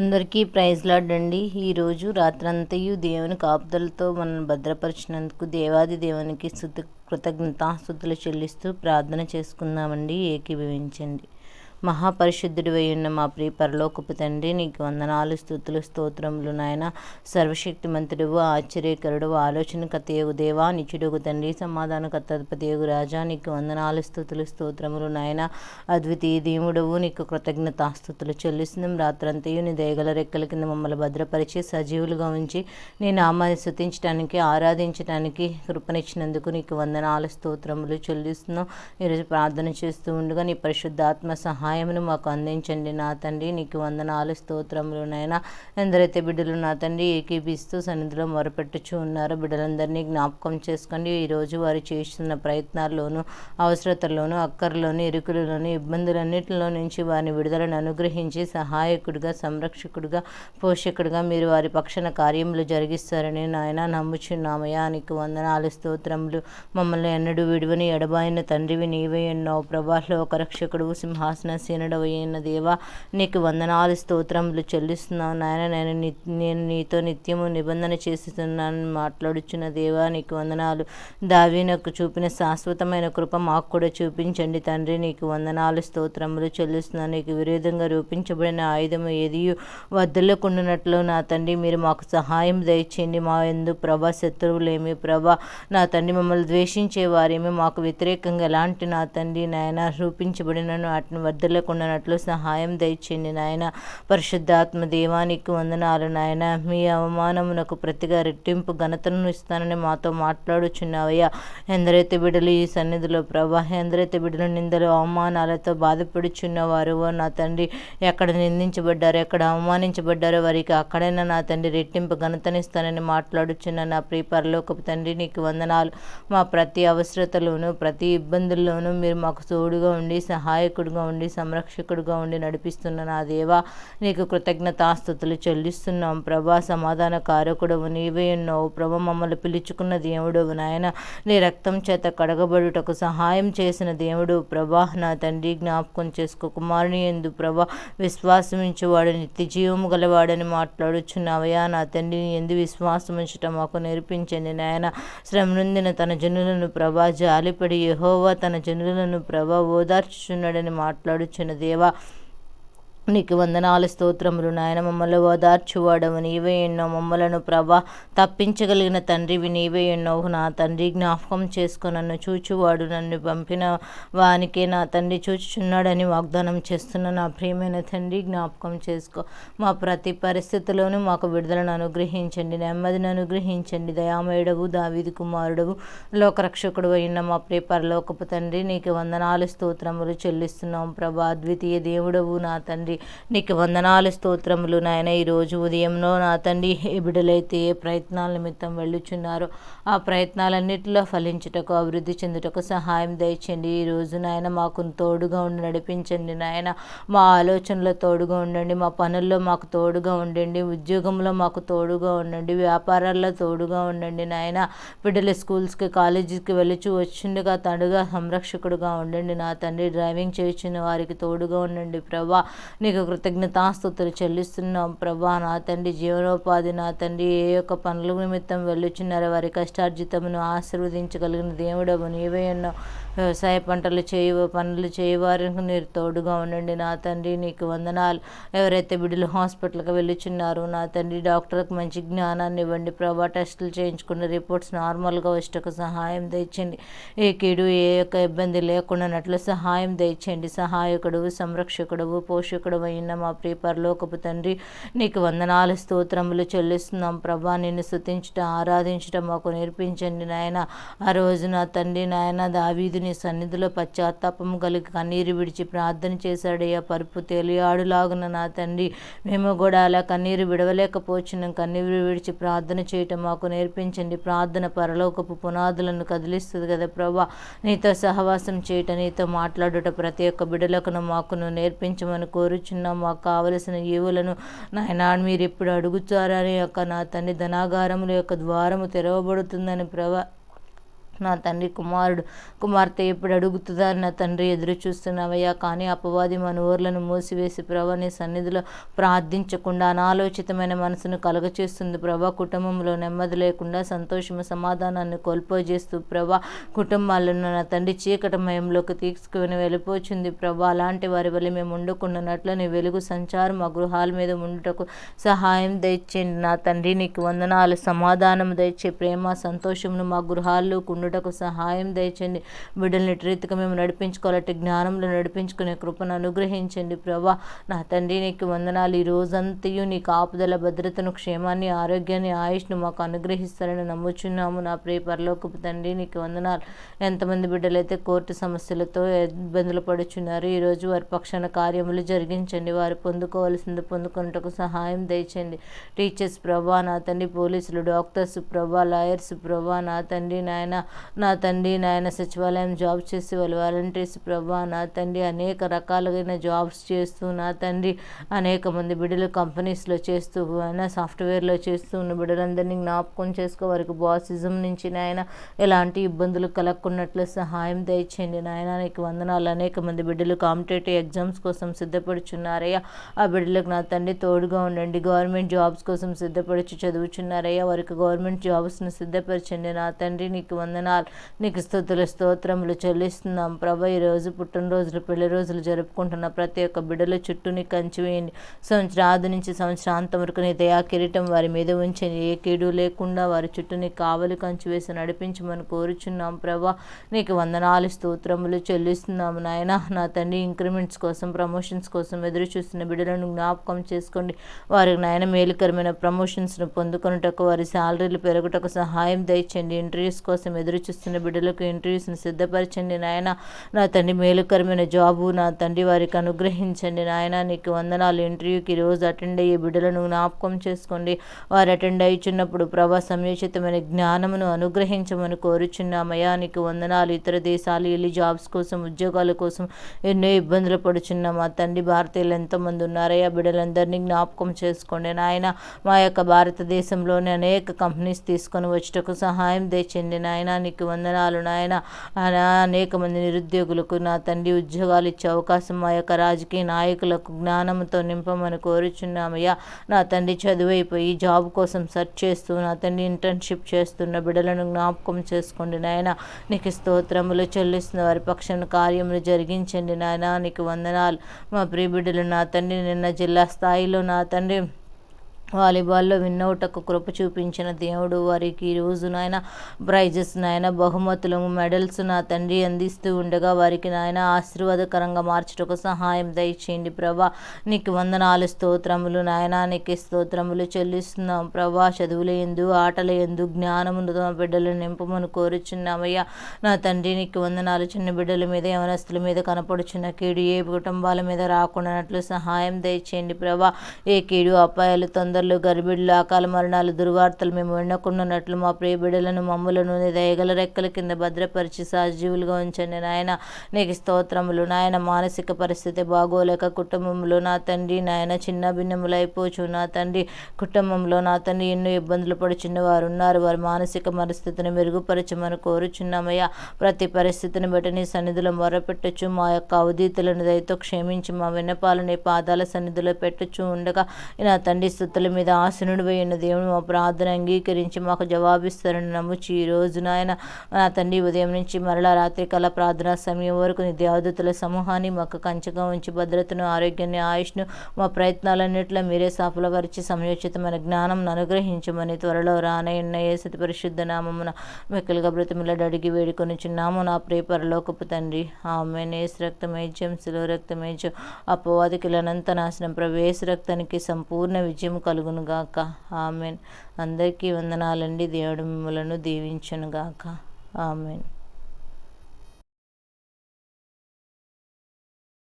అందరికీ ప్రైజ్ లాడండి ఈరోజు రాత్రంతయు దేవుని కాపుదలతో మనల్ని భద్రపరిచినందుకు దేవాది దేవునికి కృతజ్ఞత కృతజ్ఞతాస్థుతులు చెల్లిస్తూ ప్రార్థన చేసుకుందామండి. ఏకీభవించండి. మహాపరిశుద్ధుడు ఉన్న మా ప్రియ పరలోకపు తండ్రి నీకు వందనాలు స్థుతులు స్తోత్రములు నాయన. సర్వశక్తిమంతుడు ఆశ్చర్యకరుడు ఆలోచన ఆలోచనకర్తయగు దేవా నిచుడుగు తండ్రి సమాధాన సమాధానకర్తపతియగు రాజా. నీకు వందనాలు స్థుతులు స్తోత్రములు నాయన. అద్వితీయ దేవుడవు నీకు కృతజ్ఞతాస్థుతులు చెల్లిస్తున్నాం. రాత్రంతయు నీ దయగల రెక్కల కింద మమ్మల్ని భద్రపరిచి సజీవులుగా ఉంచి నీ నామాన్ని శృతించడానికి ఆరాధించడానికి కృపనిచ్చినందుకు నీకు వందనాలు స్తోత్రములు చెల్లిస్తున్నాం. ఈరోజు ప్రార్థన చేస్తూ ఉండగా నీ పరిశుద్ధాత్మ సహాయం సహాయమును మాకు అందించండి నా తండ్రి. నీకు వందనాలు స్తోత్రములు నాయన. ఎందరైతే బిడ్డలు నా తండ్రి ఏకీపిస్తూ సన్నిధిలో మొరపెట్టుచు ఉన్నారో బిడ్డలందరినీ జ్ఞాపకం చేసుకోండి. ఈరోజు వారు చేస్తున్న ప్రయత్నాల్లోనూ అవసరతల్లోనూ అక్కర్లోనూ ఇరుకులలోనూ ఇబ్బందులన్నింటిలో నుంచి వారిని విడుదలను అనుగ్రహించి సహాయకుడిగా సంరక్షకుడిగా పోషకుడిగా మీరు వారి పక్షణ కార్యములు జరిగిస్తారని నాయన నమ్ముచున్నామయ్యా. నీకు వందనాలు స్తోత్రములు. మమ్మల్ని ఎన్నడూ విడువని ఎడబాయిన తండ్రివి నీవే ఉన్నావు ప్రభా లోకరక్షకుడు సింహాసన అయిన దేవా నీకు వందనాలు స్తోత్రములు చెల్లిస్తున్నావు నాయన. నేను నేను నీతో నిత్యము నిబంధన చేస్తున్నాను మాట్లాడుచున్న దేవా నీకు వందనాలు. దావీనకు చూపిన శాశ్వతమైన కృప మాకు కూడా చూపించండి తండ్రి. నీకు వందనాలు స్తోత్రములు చెల్లిస్తున్నాను. నీకు విరోధంగా రూపించబడిన ఆయుధము ఏది వద్దలకుండునట్లు నా తండ్రి మీరు మాకు సహాయం దయచేయండి. మా ఎందు ప్రభా శత్రువులేమి ప్రభా నా తండ్రి మమ్మల్ని ద్వేషించే వారేమి మాకు వ్యతిరేకంగా ఎలాంటి నా తండ్రి నాయన రూపించబడిన వాటిని వద్దలకుండానట్లు సహాయం దయచేయండి నాయన. పరిశుద్ధాత్మ దేవానికి వందనాలు నాయన. మీ అవమానమునకు ప్రతిగా రెట్టింపు ఘనతను ఇస్తానని మాతో మాట్లాడుచున్నావయ్యా. ఎందరైతే బిడ్డలు ఈ సన్నిధిలో ప్రభా ఎందరైతే బిడ్డలు నిందలు అవమానాలతో బాధపడుచున్నవారు నా తండ్రి ఎక్కడ నిందించబడ్డారు ఎక్కడ అవమానించబడ్డారో వారికి అక్కడైనా నా తండ్రి రెట్టింపు ఘనతనిస్తానని మాట్లాడుచున్న నా ప్రియ పరలోకపు తండ్రి నీకు వందనాలు. మా ప్రతి అవసరతలోనూ ప్రతి ఇబ్బందుల్లోనూ మీరు మాకు తోడుగా ఉండి సహాయకుడిగా ఉండి సంరక్షకుడుగా ఉండి నడిపిస్తున్న నా దేవా నీకు కృతజ్ఞతాస్థుతులు చెల్లిస్తున్నాం. ప్రభా సమాధాన కారకుడవు నీవే ఉన్నావు. ప్రభ మమ్మల్ని పిలుచుకున్న దేవుడవు నాయన నీ రక్తం చేత కడగబడుటకు సహాయం చేసిన దేవుడు ప్రభా నా తండ్రి జ్ఞాపకం చేసుకో. కుమారుని ఎందు ప్రభా విశ్వాసమించువాడు నిత్య జీవము గలవాడని మాట్లాడుచున్నావయ్యా. నా తండ్రిని ఎందు విశ్వాసం ఉంచటం మాకు నేర్పించండి నాయన. శ్రమనుందిన తన జనులను ప్రభా జాలిపడి యహోవా తన జనులను ప్రభా ఓదార్చుచున్నాడని మాట్లాడుచున్న దేవా. నీకు వందనాలు స్తోత్రములు నాయన. మమ్మల్ని ఓదార్చువాడవు నీవే ఎన్నో. మమ్మలను ప్రభా తప్పించగలిగిన తండ్రివి నీవే ఎన్నోవు నా తండ్రి జ్ఞాపకం చేసుకో. నన్ను చూచువాడు నన్ను పంపిన వానికే నా తండ్రి చూచుచున్నాడని వాగ్దానం చేస్తున్న నా ప్రియమైన తండ్రి జ్ఞాపకం చేసుకో. మా ప్రతి పరిస్థితిలోనూ మాకు విడుదలను అనుగ్రహించండి. నెమ్మదిని అనుగ్రహించండి. దయామయుడవు దావిది కుమారుడవు లోకరక్షకుడు అయిన మా ప్రియ పరలోకపు తండ్రి నీకు వందనాలు స్తోత్రములు చెల్లిస్తున్నాం. ప్రభా అద్వితీయ దేవుడవు నా తండ్రి. నీకు వందనాలు స్తోత్రములు నాయన. ఈరోజు ఉదయంలో నా తండ్రి ఏ బిడ్డలైతే ఏ ప్రయత్నాల నిమిత్తం వెళ్ళుచున్నారో ఆ ప్రయత్నాలన్నింటిలో ఫలించుటకు అభివృద్ధి చెందుటకు సహాయం దయచండి. ఈరోజు నాయన మాకు తోడుగా ఉండి నడిపించండి నాయన. మా ఆలోచనలో తోడుగా ఉండండి మా పనుల్లో మాకు తోడుగా ఉండండి ఉద్యోగంలో మాకు తోడుగా ఉండండి వ్యాపారాల్లో తోడుగా ఉండండి నాయన. బిడ్డలు స్కూల్స్కి కాలేజీకి వెళ్ళి వచ్చిండగా తండ్రిగా సంరక్షకుడుగా ఉండండి నా తండ్రి. డ్రైవింగ్ చేయించిన వారికి తోడుగా ఉండండి ప్రభా. నీకు కృతజ్ఞతాస్తుతులు చెల్లిస్తున్నాం ప్రభా. నా తండ్రి జీవనోపాధి నా తండ్రి ఏ యొక్క పనుల నిమిత్తం వెళ్ళుచున్నారో వారి కష్టార్జితమును ఆశీర్వదించగలిగిన దేవుడవు నీవే ఉన్నావు వ్యవసాయ పంటలు చేయవ పనులు చేయవారికి మీరు తోడుగా ఉండండి. నా తండ్రి నీకు వందనాలు. ఎవరైతే బిడ్డలు హాస్పిటల్కి వెళ్ళుచున్నారో నా తండ్రి డాక్టర్కి మంచి జ్ఞానాన్ని ఇవ్వండి ప్రభా. టెస్టులు చేయించుకున్న రిపోర్ట్స్ నార్మల్గా వచ్చేటకు సహాయం తెచ్చండి ఏ కీడు ఏ యొక్క ఇబ్బంది లేకుండా నట్లు సహాయం తెచ్చండి సహాయకుడు సంరక్షకుడు పోషకుడు అయిన మా ప్రియ పరలోకపు తండ్రి నీకు వందనాలు స్తోత్రములు చెల్లిస్తున్నాం. ప్రభా నిన్ను స్థుతించట ఆరాధించటం మాకు నేర్పించండి నాయన. ఆ రోజు నా తండ్రి నాయన దావీదు నీ సన్నిధిలో పశ్చాత్తాపం కలిగి కన్నీరు విడిచి ప్రార్థన చేశాడయ్యా. పరుపు తేలియాడులాగున నా తండ్రి మేము కూడా అలా కన్నీరు విడవలేకపోచున్నాం. కన్నీరు విడిచి ప్రార్థన చేయటం మాకు నేర్పించండి. ప్రార్థన పరలోకపు పునాదులను కదిలిస్తుంది కదా ప్రభా. నీతో సహవాసం చేయటం నీతో మాట్లాడుట ప్రతి ఒక్క బిడలకును మాకును నేర్పించమని కోరుచున్నాం మాకు కావలసిన ఏవులను నాయన మీరు ఎప్పుడు అడుగుతారని యొక్క నా తండ్రి ధనాగారముల యొక్క ద్వారము తెరవబడుతుందని ప్రవ నా తండ్రి కుమారుడు. కుమార్తె ఎప్పుడు అడుగుతుందా? నా తండ్రి ఎదురు చూస్తున్నావయ్యా కానీ అపవాది మన ఊర్లను మూసివేసి ప్రభా నీ సన్నిధిలో ప్రార్థించకుండా అనాలోచితమైన మనసును కలగచేస్తుంది ప్రభా. కుటుంబంలో నెమ్మది లేకుండా సంతోషము సమాధానాన్ని కోల్పోజేస్తూ ప్రభా కుటుంబాలను నా తండ్రి చీకటమయంలోకి తీసుకుని వెళ్ళిపోచింది ప్రభా. అలాంటి వారి వల్ల మేము ఉండుకున్నట్లు నీ వెలుగు సంచారం మా గృహాల మీద ఉండుటకు సహాయం దయచేయండి. నా తండ్రి నీకు వందనాలు. సమాధానం దయచే ప్రేమ సంతోషమును మా గృహాల్లో పొందుటకు సహాయం దయచండి. బిడ్డల్ని రీతిగా మేము నడిపించుకోవాలంటే జ్ఞానంలో నడిపించుకునే కృపను అనుగ్రహించండి ప్రభా. నా తండ్రి నీకు వందనాలు. ఈ రోజంతయు నీ కాపుదల భద్రతను క్షేమాన్ని ఆరోగ్యాన్ని ఆయుష్ను మాకు అనుగ్రహిస్తారని నమ్ముచున్నాము. నా ప్రియ పరలోకపు తండ్రి నీకు వందనాలు. ఎంతమంది బిడ్డలైతే కోర్టు సమస్యలతో ఇబ్బందులు పడుచున్నారు ఈరోజు వారి పక్షాన కార్యములు జరిగించండి. వారు పొందుకోవాల్సింది పొందుకున్నటకు సహాయం దయచండి. టీచర్స్ ప్రభా నా తండ్రి పోలీసులు డాక్టర్స్ ప్రభా లాయర్స్ ప్రభా నా తండ్రి నాయన నా తండ్రి నాయన సచివాలయం జాబ్ చేసి వాళ్ళు వాలంటీర్స్ ప్రభా నా తండ్రి అనేక రకాలైన జాబ్స్ చేస్తూ నా తండ్రి అనేక మంది బిడ్డలు కంపెనీస్లో చేస్తూ అయినా సాఫ్ట్వేర్లో చేస్తూ ఉన్న బిడ్డలందరినీ జ్ఞాపకం చేసుకో వారికి బాసిజం నుంచి నాయన ఎలాంటి ఇబ్బందులు కలగకున్నట్లు సహాయం దయచేయండి. నాయన నీకు వందనాలు. అనేక మంది బిడ్డలు కాంపిటేటివ్ ఎగ్జామ్స్ కోసం సిద్ధపడుచున్నారయ్యా. ఆ బిడ్డలకు నా తండ్రి తోడుగా ఉండండి. గవర్నమెంట్ జాబ్స్ కోసం సిద్ధపడుచు చదువుచున్నారయ్యా. వారికి గవర్నమెంట్ జాబ్స్ను సిద్ధపరచండి. నా తండ్రి నీకు వందన వందనాలు. నీకు స్థుతులు స్తోత్రములు చెల్లిస్తున్నాం. ప్రభ ఈరోజు పుట్టినరోజులు పెళ్ళి రోజులు జరుపుకుంటున్న ప్రతి ఒక్క బిడ్డల చుట్టూ నీ కంచివేయండి సంవత్సరాది నుంచి సంవత్సరాంతం వరకు నీ దయా కిరీటం వారి మీద ఉంచండి. ఏ కీడు లేకుండా వారి చుట్టూ నీ కావలి కంచి వేసి నడిపించమని కోరుచున్నాం ప్రభా. నీకు వందనాలు స్తోత్రములు చెల్లిస్తున్నాము నాయన. నా తండ్రి ఇంక్రిమెంట్స్ కోసం ప్రమోషన్స్ కోసం ఎదురు చూస్తున్న బిడ్డలను జ్ఞాపకం చేసుకోండి. వారికి నాయన మేలుకరమైన ప్రమోషన్స్ను పొందుకొనుటకు వారి శాలరీలు పెరుగుటకు సహాయం దయచండి ఇంటర్వ్యూస్ కోసం ఎదురు చూస్తున్న బిడ్డలకు ఇంటర్వ్యూస్ని సిద్ధపరచండి నాయన. నా తండ్రి మేలుకరమైన జాబు నా తండ్రి వారికి అనుగ్రహించండి నాయన. నీకు వందనాలు. ఇంటర్వ్యూకి రోజు అటెండ్ అయ్యే బిడ్డలను జ్ఞాపకం చేసుకోండి. వారు అటెండ్ అయ్యుచున్నప్పుడు ప్రభా సమయోచితమైన జ్ఞానమును అనుగ్రహించమని కోరుచున్నామయ్యా. నీకు వందనాలు. ఇతర దేశాలు వెళ్ళి జాబ్స్ కోసం ఉద్యోగాల కోసం ఎన్నో ఇబ్బందులు పడుచున్న. మా తండ్రి భారతీయులు ఎంతోమంది ఉన్నారయ్యా. బిడ్డలందరినీ జ్ఞాపకం చేసుకోండి నాయన. మా యొక్క భారతదేశంలోని అనేక కంపెనీస్ తీసుకొని వచ్చటకు సహాయం తెచ్చండి నాయన. నీకు వందనాలు నాయన. అనేక మంది నిరుద్యోగులకు నా తండ్రి ఉద్యోగాలు ఇచ్చే అవకాశం మా యొక్క రాజకీయ నాయకులకు జ్ఞానంతో నింపమని కోరుచున్నామయ్యా. నా తండ్రి చదువైపోయి జాబ్ కోసం సెర్చ్ చేస్తూ నా తండ్రి ఇంటర్న్షిప్ చేస్తున్న బిడ్డలను జ్ఞాపకం చేసుకోండి నాయన. నీకు స్తోత్రములు చెల్లిస్తున్న వారి పక్షాన కార్యములు జరిగించండి నాయన. నీకు వందనాలు. మా ప్రియ బిడ్డలు నా తండ్రి నిన్న జిల్లా స్థాయిలో నా తండ్రి వాలీబాల్లో విన్నౌటకు కృప చూపించిన దేవుడు వారికి ఈరోజు నాయన ప్రైజెస్ నాయన బహుమతులు మెడల్స్ నా తండ్రి అందిస్తూ ఉండగా వారికి నాయన ఆశీర్వాదకరంగా మార్చుటకు సహాయం దయచేయండి ప్రభా. నీకు వందనాలు స్తోత్రములు నాయన నీకు స్తోత్రములు చెల్లిస్తున్నాం ప్రభా. చదువుల ఎందు ఆటల ఎందు జ్ఞానమును బిడ్డలు నింపమని కోరుచున్నామయ్యా. నా తండ్రి నీకు వందనాలు చిన్న బిడ్డల మీద యవనస్తుల మీద కనపడుచున్న కీడు ఏ కుటుంబాల మీద రాకుండానట్లు సహాయం దయచేయండి ప్రభా. ఏ కీడు అపాయాలు తొందర క్యాన్సర్లు గర్భిణులు అకాల మరణాలు దుర్వార్తలు మేము వినకుండానట్లు మా ప్రియ బిడ్డలను మమ్ములను దయగల రెక్కల కింద భద్రపరిచి సజీవులుగా ఉంచండి. నాయన నీకు స్తోత్రములు. నాయన మానసిక పరిస్థితి బాగోలేక కుటుంబంలో నా తండ్రి నాయన చిన్న భిన్నములు నా తండ్రి కుటుంబంలో నా తండ్రి ఎన్నో ఇబ్బందులు పడుచున్న వారు ఉన్నారు. వారి మానసిక పరిస్థితిని మెరుగుపరచమని కోరుచున్నామయ్యా. ప్రతి పరిస్థితిని బట్టి నీ సన్నిధిలో మొరపెట్టచ్చు మా యొక్క అవధీతులను దయతో క్షమించి మా విన్నపాలని పాదాల సన్నిధిలో పెట్టచ్చు ఉండగా నా తండ్రి స్థుతులు మీద ఆసనుడు ఉన్న దేవుని మా ప్రార్థన అంగీకరించి మాకు జవాబిస్తారని నమ్ముచి ఈ రోజు నాయన నా తండ్రి ఉదయం నుంచి మరలా రాత్రికాల ప్రార్థనా సమయం వరకు నీ దేవదతుల సమూహాన్ని మాకు కంచగా ఉంచి భద్రతను ఆరోగ్యాన్ని ఆయుష్ను మా ప్రయత్నాలన్నింటిలో మీరే సఫలపరిచి సమయోచితమైన జ్ఞానం అనుగ్రహించమని త్వరలో రానయ్యున్న సతి పరిశుద్ధ నామమున మెక్కలుగా బ్రతిమిలాడు అడిగి వేడుకొని చిన్నాము నా ప్రియ పరలోకపు తండ్రి ఆమె నేసు రక్తమేజ్యం శిలో రక్తమేజ్యం అపవాదికి అనంత నాశనం. ప్రవేశ రక్తానికి సంపూర్ణ విజయం కలుగునుగాక. ఆమెన్. అందరికీ వందనాలండి. దేవుడు మిమ్మలను దీవించనుగాక. ఆమెన్.